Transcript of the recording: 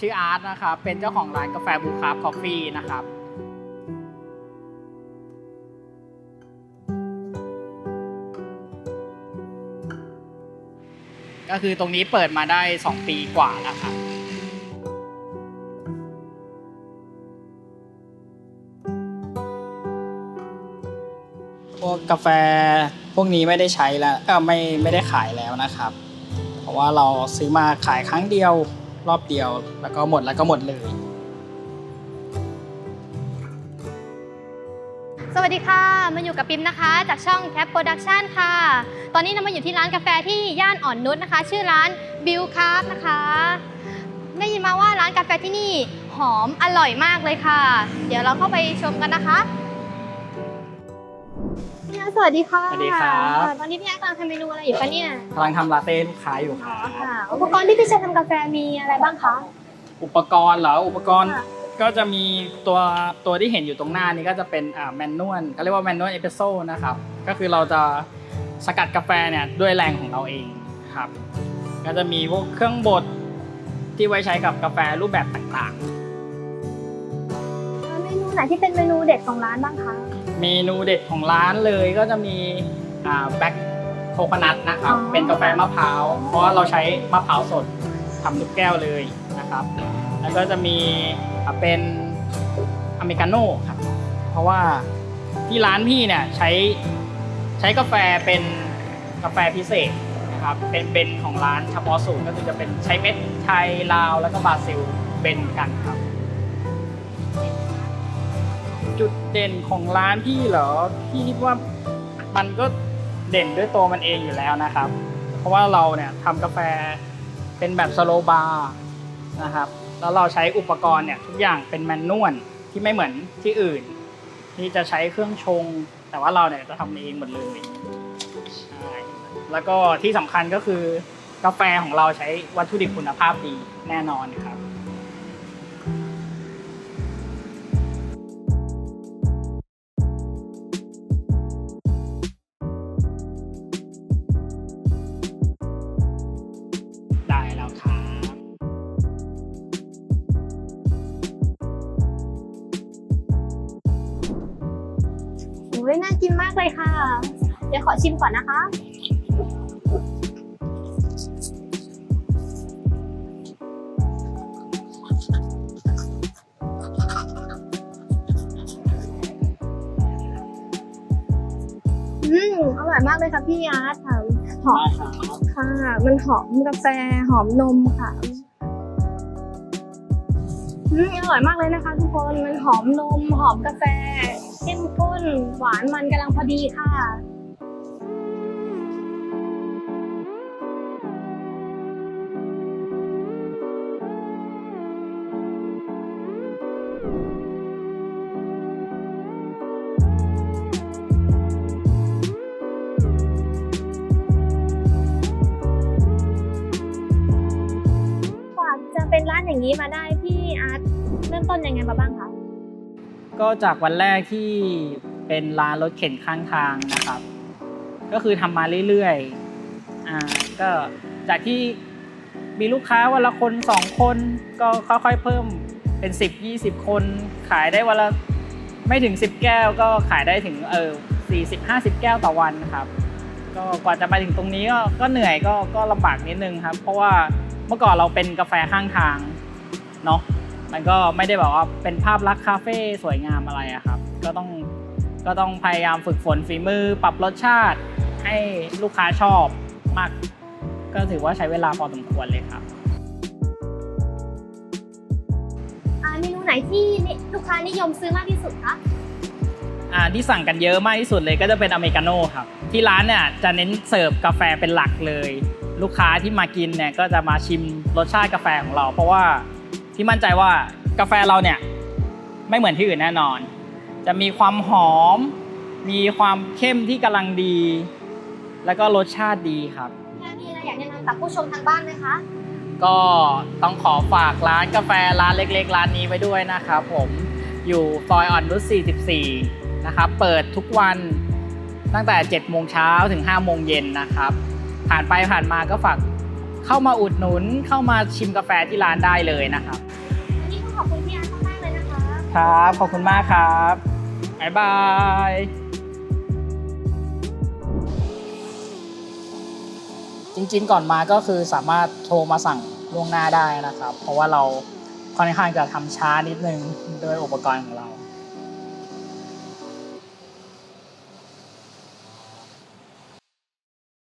ชื่ออาร์ตนะครับ เป็นเจ้าของร้านกาแฟบูคาร์คอฟฟี่นะครับ ก็คือตรงนี้เปิดมาได้ 2 ปีกว่าแล้วครับพวกกาแฟพวกนี้ไม่ได้ใช้แล้วก็ไม่ไม่ได้ขายแล้วนะครับ เพราะว่าเราซื้อมาขายครั้งเดียว รอบเดียว แล้วก็หมดแล้วก็หมดเลย สวัสดีค่ะ มาอยู่กับปิมนะคะ จากช่อง Cap Production ค่ะ ตอนนี้เรามาอยู่ที่ร้านกาแฟที่ย่านอ่อนนุชนะคะ ชื่อร้าน Bill c a r นะคะ ได้ยินมาว่าร้านกาแฟที่นี่หอมอร่อยมากเลยค่ะ เดี๋ยวเราเข้าไปชมกันนะคะ สวัสดีค่ะสวัสดีครับ ตอนนี้พี่อาร์ตกำลังทำเมนูอะไรอยู่คะเนี่ยกำลังทำลาเต้ลูกค้าอยู่คอ๋รัอบค่ะอุปกรณ์ที่พี่ใช้ทำกาแฟมีอะไรบ้างคะ อุปกรณ์เหรอ อุปกรณ์ค่ะก็จะมีตัวตัวที่เห็นอยู่ตรงหน้านี้ก็จะเป็นอ่าแมนนวลเขาเรียกว่าแมนนวลเอสเปรสโซ่นะครับ ก็คือเราจะสกัดกาแฟเนี่ยด้วยแรงของเราเองครับ ก็จะมีพวกเครื่องบดที่ไว้ใช้กับกาแฟรูปแบบต่างเมนู ไหนที่เป็นเมนูเด็ดของร้านบ้างคะๆเมนูเด็ดของร้านเลยก็จะมีอ่าแบ็คโคคนัทนะครับ เป็นกาแฟมะพร้าว เพราะว่าเราใช้มะพร้าวสดทำทุกแก้วเลยนะครับ แล้วก็จะมีอ่าเป็นอเมริกาโน่ครับ เพราะว่าที่ร้านพี่เนี่ยใช้ใช้กาแฟเป็นกาแฟพิเศษนะครับ เป็นเบนของร้านเฉพาะสูตรก็คือจะเป็นใช้เม็ดไทยลาวแล้วก็บราซิลเบนกันครับ จุดเด่นของร้านพี่เหรอพี่คิดว่ามันก็เด่นด้วยตัวมันเองอยู่แล้วนะครับ เพราะว่าเราเนี่ยทำกาแฟเป็นแบบสโลบาร์นะครับแล้วเราใช้อุปกรณ์เนี่ยทุกอย่างเป็นแมนนวลที่ไม่เหมือนที่อื่น ที่จะใช้เครื่องชง แต่ว่าเราเนี่ยจะทำเองหมดเลยใช่แล้วก็ที่สำคัญก็คือกาแฟของเราใช้วัตถุดิบคุณภาพดีแน่นอนครับ โอ้ยน่ากินมากเลยค่ะ เดี๋ยวขอชิมก่อนนะคะ อืมอร่อยมากเลยค่ะพี่อาร์ตค่ะหอมได้ครับค่ะ มันหอมกาแฟหอมนมค่ะอืมอร่อยมากเลยนะคะทุกคน มันหอมนม หอมกาแฟ เข้มข้น หวานมันกำลังพอดีค่ะกว่าจะเป็นร้านอย่างนี้มาได้พี่อาร์ตเริ่มต้นยังไงมาบ้างคะ ก็จากวันแรกที่เป็นร้านรถเข็นข้างทางนะครับ ก็คือทำมาเรื่อยๆอ่าก็จากที่มีลูกค้าวันละคนสองคนก็ค่อยๆเพิ่มเป็น 10 20 คน ขายได้วันละไม่ถึง 10 แก้ว ก็ขายได้ถึงเออ40 50 แก้วต่อวันครับ ก็กว่าจะมาถึงตรงนี้ก็ก็เหนื่อยก็ก็ลำบากนิดนึงครับ เพราะว่าเมื่อก่อนเราเป็นกาแฟข้างทางเนาะ มันก็ไม่ได้แบบว่าเป็นภาพลักษณ์คาเฟ่สวยงามอะไรอะครับ ก็ต้องก็ต้องพยายามฝึกฝนฝีมือ ปรับรสชาติให้ลูกค้าชอบมาก ก็ถือว่าใช้เวลาพอสมควรเลยครับอ่าเมนูไหนที่ลูกค้านิยมซื้อมากที่สุดคะอ่าที่สั่งกันเยอะมากที่สุดเลยก็จะเป็นอเมริกาโน่ครับ ที่ร้านเนี่ยจะเน้นเสิร์ฟกาแฟเป็นหลักเลย ลูกค้าที่มากินเนี่ยก็จะมาชิมรสชาติกาแฟของเรา เพราะว่า ที่มั่นใจว่ากาแฟเราเนี่ยไม่เหมือนที่อื่นแน่นอน จะมีความหอม มีความเข้มที่กำลังดี แล้วก็รสชาติดีครับพี่อาร์ตมีอะไรอยากแนะนำกับผู้ชมทางบ้านไหมคะ ก็ต้องขอฝากร้านกาแฟร้านเล็กๆ ร้านนี้ไว้ด้วยนะครับผมอยู่ซอยอ่อนนุช44 นะครับเปิดทุกวันตั้งแต่ 7 โมงเช้าถึง 5 โมงเย็นนะครับ ผ่านไปผ่านมาก็ฝาก เข้ามาอุดหนุนเข้ามาชิมกาแฟที่ร้านได้เลยนะครับวันนี้ต้องขอบคุณพี่อาร์ตมากๆเลยนะคะครับ ขอบคุณมากครับบ๊ายบายจริงๆ ก่อนมาก็คือสามารถโทรมาสั่งล่วงหน้าได้นะครับ เพราะว่าเราค่อนข้างจะทำช้านิดนึงด้วยอุปกรณ์ของเรา